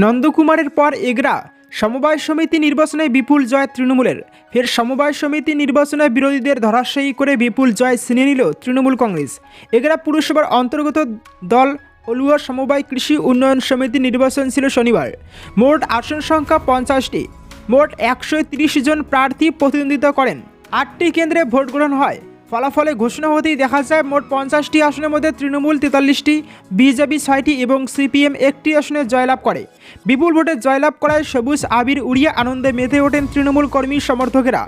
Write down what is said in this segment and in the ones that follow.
নন্দকুমারের পর এগরা সমবায় সমিতি নির্বাচনে বিপুল জয় তৃণমূলের। ফের সমবায় সমিতি নির্বাচনে বিরোধীদের ধরাশায়ী করে বিপুল জয় ছিনিয়ে নিল তৃণমূল কংগ্রেস। এগরা পুরসভার অন্তর্গত দল অলুয়া সমবায় কৃষি উন্নয়ন সমিতি নির্বাচন ছিল শনিবার। মোট আসন সংখ্যা পঞ্চাশটি। মোট একশো জন প্রার্থী প্রতিদ্বন্দ্বিতা করেন। আটটি কেন্দ্রে ভোট গ্রহণ হয়। ফলাফলে ঘোষণা হতেই দেখা যায় মোট পঞ্চাশটি আসনের মধ্যে তৃণমূল তেতাল্লিশটি, বিজেপি ছয়টি এবং সিপিএম একটি আসনে জয়লাভ করে। বিপুল ভোটে জয়লাভ করায় সবুজ, আবির, উড়িয়ে আনন্দে মেতে ওঠেন তৃণমূল কর্মী সমর্থকেরা।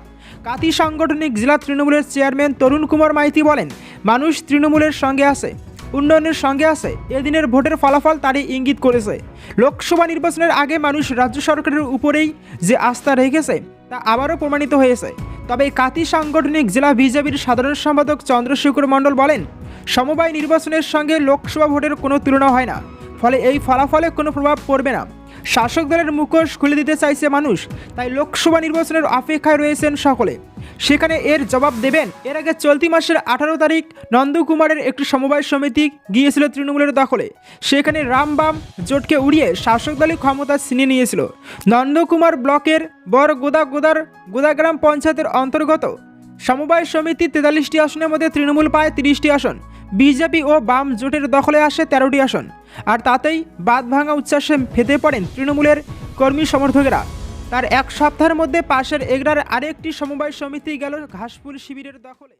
কাতি সাংগঠনিক জেলা তৃণমূলের চেয়ারম্যান তরুণ কুমার মাইতি বলেন, মানুষ তৃণমূলের সঙ্গে আছে, উন্নয়নের সঙ্গে আছে, এদিনের ভোটের ফলাফল তারই ইঙ্গিত করেছে। লোকসভা নির্বাচনের আগে মানুষ রাজ্য সরকারের উপরেই যে আস্থা রেখেছে, তা আবারও প্রমাণিত হয়েছে। তবে কাতি সাংগঠনিক জেলা বিজেপির সাধারণ সম্পাদক চন্দ্রশেখর মণ্ডল বলেন, সমবায় নির্বাচনের সঙ্গে লোকসভা ভোটের কোনো তুলনা হয় না। ফলে এই ফলাফলে কোনো প্রভাব পড়বে না। শাসক দলের মুখোশ খুলে দিতে চাইছে মানুষ, তাই লোকসভা নির্বাচনের অপেক্ষায় রয়েছেন সকলে। সেখানে এর জবাব দেবেন, এর আগে চলতি মাসের আঠারো তারিখ নন্দকুমারের একটি সমবায় সমিতি গিয়েছিল তৃণমূলের দখলে। সেখানে রামবাম জোটকে উড়িয়ে শাসক দলই ক্ষমতা ছিনিয়ে নিয়েছিল। নন্দকুমার ব্লকের বড় গোদা গোদার গোদাগ্রাম পঞ্চায়েতের অন্তর্গত। সমবায় সমিতি তেতাল্লিশটি আসনের মধ্যে তৃণমূল পায় তিরিশটি আসন। বিজেপি ও বাম জোটের দখলে আসে তেরোটি আসন। আর তাতেই বাদ ভাঙা উচ্ছ্বাসে ফেতে পড়েন তৃণমূলের কর্মী সমর্থকেরা। তার এক সপ্তাহের মধ্যে পাশের এগরার আরেকটি সমবায় সমিতি গেল ঘাসপুর শিবিরের দখলে।